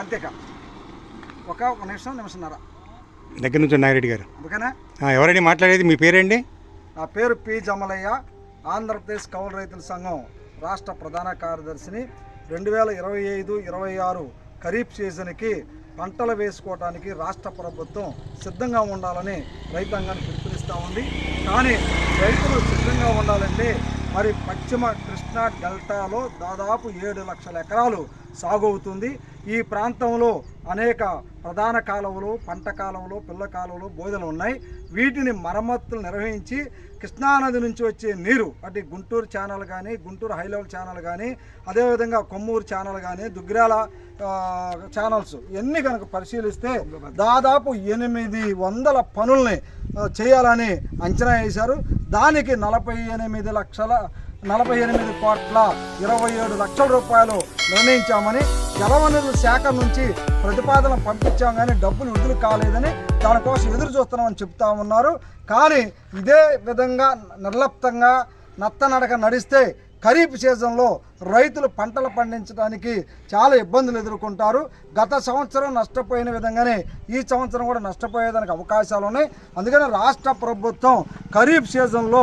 అంతేకా ఒక ఒక నిమిషం నిమిషంన్నర. దగ్గర నుంచి నాగిరెడ్డి గారు. ఓకేనా ఆ, ఎవరండి మాట్లాడేది? మీ పేరేంటి? నా పేరు పి జమలయ్య. ఆంధ్రప్రదేశ్ కౌలు రైతుల సంఘం రాష్ట్ర ప్రధాన కార్యదర్శిని. రెండు వేల ఇరవై ఐదు ఇరవై ఆరు ఖరీఫ్ సీజన్కి పంటలు వేసుకోవడానికి రాష్ట్ర ప్రభుత్వం సిద్ధంగా ఉండాలని రైతాంగాన్ని పిలుపునిస్తూ ఉంది. కానీ రైతులు సిద్ధంగా ఉండాలంటే మరి పశ్చిమ కృష్ణా డెల్టాలో దాదాపు ఏడు లక్షల ఎకరాలు సాగు అవుతుంది. ఈ ప్రాంతంలో అనేక ప్రధాన కాలువలు పంట కాలువలు పిల్ల కాలువలు బోధలు ఉన్నాయి. వీటిని మరమ్మతులు నిర్వహించి కృష్ణానది నుంచి వచ్చే నీరు అటు గుంటూరు ఛానల్ కానీ గుంటూరు హై లెవెల్ ఛానల్ కానీ అదేవిధంగా కొమ్మూరు ఛానల్ కానీ దుగ్గిరాల ఛానల్స్ ఇవన్నీ కనుక పరిశీలిస్తే దాదాపు ఎనిమిది వందల పనుల్ని చేయాలని అంచనా వేశారు. దానికి నలభై ఎనిమిది లక్షల నలభై ఎనిమిది కోట్ల ఇరవై ఏడు లక్షల రూపాయలు నిర్ణయించామని జలవనరుల శాఖ నుంచి ప్రతిపాదన పంపించాం కానీ డబ్బులు విడుదల కాలేదని దానికోసం ఎదురు చూస్తున్నామని చెప్తా ఉన్నారు. కానీ ఇదే విధంగా నిర్లప్తంగా నత్తనడక నడిస్తే ఖరీఫ్ సీజన్లో రైతులు పంటలు పండించడానికి చాలా ఇబ్బందులు ఎదుర్కొంటారు. గత సంవత్సరం నష్టపోయిన విధంగానే ఈ సంవత్సరం కూడా నష్టపోయేదానికి అవకాశాలు ఉన్నాయి. అందుకని రాష్ట్ర ప్రభుత్వం ఖరీఫ్ సీజన్లో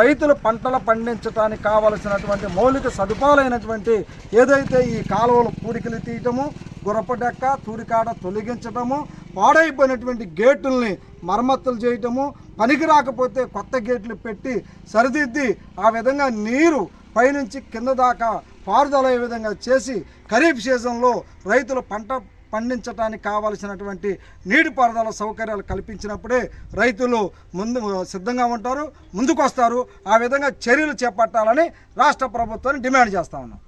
రైతులు పంటలు పండించడానికి కావలసినటువంటి మౌలిక సదుపాయాలైనటువంటి ఏదైతే ఈ కాలువలు పూడికలు తీయటము గురపడెక్క తూరికాడ తొలగించటము పాడైపోయినటువంటి గేటుల్ని మరమ్మతులు చేయటము పనికి రాకపోతే కొత్త గేట్లు పెట్టి సరిదిద్ది ఆ విధంగా నీరు పైనుంచి కింద దాకా పారుదల అయ్యే విధంగా చేసి ఖరీఫ్ సీజన్లో రైతులు పంట పండించడానికి కావలసినటువంటి నీటిపారుదల సౌకర్యాలు కల్పించినప్పుడే రైతులు ముందు సిద్ధంగా ఉంటారు ముందుకు వస్తారు ఆ విధంగా చర్యలు చేపట్టాలని రాష్ట్ర ప్రభుత్వాన్ని డిమాండ్ చేస్తా ఉన్నాం.